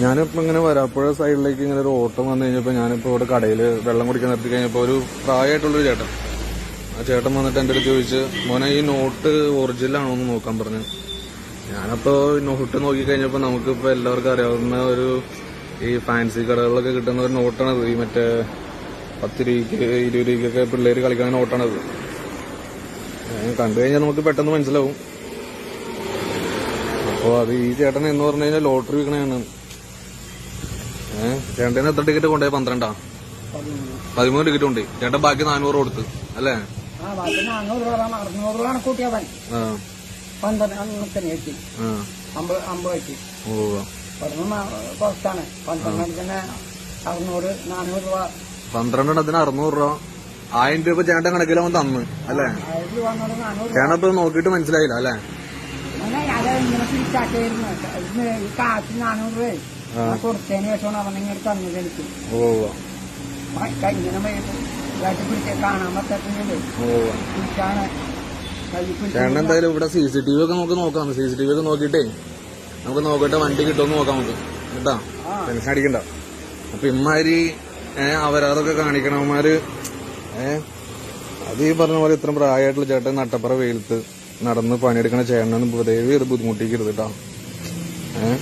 ഞാനിപ്പോ ഇങ്ങനെ വരാപ്പുഴ സൈഡിലേക്ക് ഇങ്ങനെ ഒരു ഓട്ടം വന്നു കഴിഞ്ഞപ്പോ ഞാനിപ്പോ ഇവിടെ കടയിൽ വെള്ളം കുടിക്കാൻ നിർത്തി കഴിഞ്ഞപ്പോ ഒരു പ്രായമായിട്ടുള്ളൊരു ചേട്ടൻ. ആ ചേട്ടൻ വന്നിട്ട് എന്റെ അടുത്ത് ചോദിച്ച് മോനെ ഈ നോട്ട് ഒറിജിനൽ ആണോ എന്ന് നോക്കാൻ പറഞ്ഞു. ഞാനപ്പോ നോട്ട് നോക്കി കഴിഞ്ഞപ്പോ നമുക്കിപ്പോ എല്ലാവർക്കും അറിയാവുന്ന ഒരു ഈ ഫാൻസി കടകളിലൊക്കെ കിട്ടുന്ന ഒരു നോട്ടാണത്. ഈ മറ്റേ പത്ത് രൂപയ്ക്ക് ഇരുപത് രൂപയ്ക്കൊക്കെ പിള്ളേര് കളിക്കുന്ന നോട്ടാണത്. കണ്ടു കഴിഞ്ഞാൽ നമുക്ക് പെട്ടെന്ന് മനസ്സിലാവും. അപ്പോൾ അത് ഈ ചേട്ടൻ എന്ന് പറഞ്ഞു കഴിഞ്ഞാൽ ലോട്ടറി വിൽക്കണയാണ് ചേട്ടന് എത്ര ടിക്കറ്റ് കൊണ്ടുപോയി? പന്ത്രണ്ടാ? പതിമൂന്ന് ടിക്കറ്റ് ഉണ്ട് ചേട്ടൻ ബാക്കി നാനൂറ് കൊടുത്ത്. അല്ലേ? പന്ത്രണ്ടെണ്ണത്തിന് അറുന്നൂറ് നാനൂറ് രൂപ ആയിരം രൂപ ചേട്ടൻ കണക്കിലവൻ തന്നു. അല്ലേ? ചേട്ടൻ ഇപ്പൊ നോക്കിയിട്ട് മനസ്സിലായില്ല. അല്ലേ? ഇങ്ങനെ തിരിച്ചാക്കിയിരുന്നു ഇതിന് ഈ കാശ് നാനൂറ് രൂപ ഞാൻ കൊടുത്തതിന് ശേഷമാണ് അവൻ ഇങ്ങനെ തന്നത് എനിക്ക്. ഓ ആ കൈ ഇങ്ങനെ കാട്ടി പിടിച്ച് കാണാൻ പറ്റത്തില്ലേ ഓ പിടിച്ചാണ് ചേട്ടൻ എന്തായാലും ഇവിടെ സി സി ടി വി ഒക്കെ നമുക്ക് നോക്കാം. സി സി ടി വി ഒക്കെ നോക്കിയിട്ടേ നമുക്ക് നോക്കട്ടെ വണ്ടി കിട്ടുമെന്ന് നോക്കാം നമുക്ക്. കേട്ടാ? ടെൻഷൻ അടിക്കണ്ട. അപ്പൊ ഇമ്മാരി ഏഹ് അവരതൊക്കെ കാണിക്കണവന്മാര് ഏഹ് അത് ഈ പറഞ്ഞ പോലെ ഇത്ര പ്രായമായിട്ടുള്ള ചേട്ടൻ നട്ടപ്പുറ വെയിലത്ത് നടന്ന് പണിയെടുക്കണ ചേട്ടനൊന്നും പൊതുവെ ഇത് ബുദ്ധിമുട്ടിക്കരുത് കേട്ടോ ഏഹ്